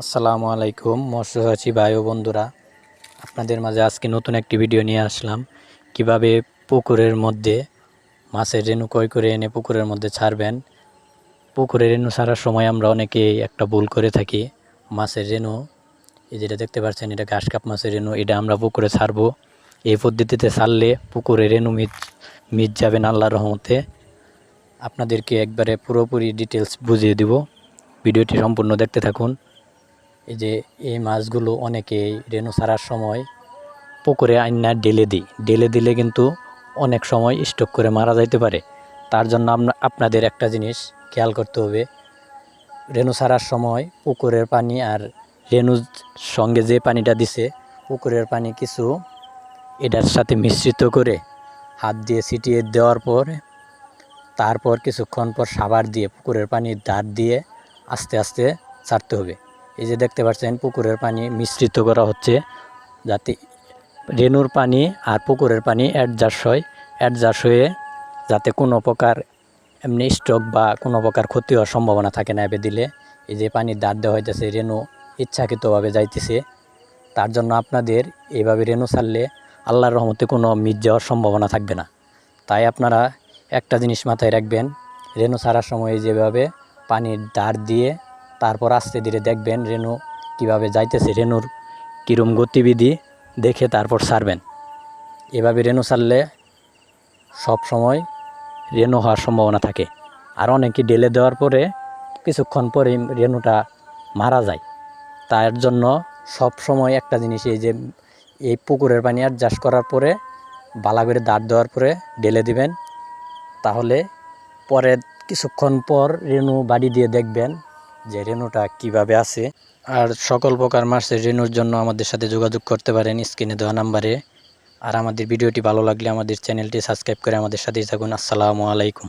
আসসালামু আলাইকুম মৎস্যচাষী ভাই ও বন্ধুরা। আপনাদের মাঝে আজকে নতুন একটি ভিডিও নিয়ে আসলাম। কীভাবে পুকুরের মধ্যে মাছের রেণু ক্রয় করে এনে পুকুরের মধ্যে ছাড়বেন? পুকুরের রেণু ছাড়ার সময় আমরা অনেকেই একটা ভুল করে থাকি। মাছের রেণু, এই যেটা দেখতে পাচ্ছেন, এটা ঘাস কাপ মাছের রেণু, এটা আমরা পুকুরে ছাড়বো। এই পদ্ধতিতে ছাড়লে পুকুরে রেণু মিট মিট যাবেন আল্লাহর রহমতে। আপনাদেরকে একবারে পুরোপুরি ডিটেলস বুঝিয়ে দিব। ভিডিওটি সম্পূর্ণ দেখতে থাকুন। এই যে এই মাছগুলো অনেকেই রেণু ছাড়ার সময় পুকুরে আইনা ডেলে দিই। ডেলে দিলে কিন্তু অনেক সময় স্টক করে মারা যাইতে পারে। তার জন্য আপনা- আপনাদের একটা জিনিস খেয়াল করতে হবে। রেণু ছাড়ার সময় পুকুরের পানি আর রেণুর সঙ্গে যে পানিটা দিছে, পুকুরের পানি কিছু এটার সাথে মিশ্রিত করে হাত দিয়ে ছিটিয়ে দেওয়ার পর, তারপর কিছুক্ষণ পর সাবার দিয়ে পুকুরের পানির ধার দিয়ে আস্তে আস্তে ছাড়তে হবে। এই যে দেখতে পাচ্ছেন, পুকুরের পানি মিশ্রিত করা হচ্ছে যাতে রেনুর পানি আর পুকুরের পানি অ্যাডজাস্ট হয়। অ্যাডজাস্ট হয়ে যাতে কোনো প্রকার এমনি স্ট্রোক বা কোনো প্রকার ক্ষতি হওয়ার সম্ভাবনা থাকে না এবে দিলে। এই যে পানির দাঁত দেওয়া হইতেছে রেনু ইচ্ছাকৃতভাবে যাইতেছে। তার জন্য আপনাদের এইভাবে রেনু ছাড়লে আল্লাহর রহমতে কোনো মিট যাওয়ার সম্ভাবনা থাকবে না। তাই আপনারা একটা জিনিস মাথায় রাখবেন রেনু ছাড়ার সময় যেভাবে পানির দাঁড় দিয়ে তারপর আস্তে ধীরে দেখবেন রেনু কীভাবে যাইতেছে। রেনুর কীরম গতিবিধি দেখে তারপর ছাড়বেন এভাবে রেনু ছাড়লে সব সময় রেনু হওয়ার সম্ভাবনা থাকে। আর অনেকে ডেলে দেওয়ার পরে কিছুক্ষণ পরে রেনুটা মারা যায়। তার জন্য সব সময় একটা জিনিস, এই যে এই পুকুরের পানি অ্যাডজাস্ট করার পরে, বালা করে দাঁড় দেওয়ার পরে ডেলে দিবেন। তাহলে পরে কিছুক্ষণ পর রেনু বাড়ি দিয়ে দেখবেন যে রেনুটা কীভাবে আছে। আর সকল প্রকার মাছের রেনুর জন্য আমাদের সাথে যোগাযোগ করতে পারেন স্ক্রিনে দেওয়া নাম্বারে। আর আমাদের ভিডিওটি ভালো লাগলে আমাদের চ্যানেলটি সাবস্ক্রাইব করে আমাদের সাথেই থাকুন। আসসালামু আলাইকুম।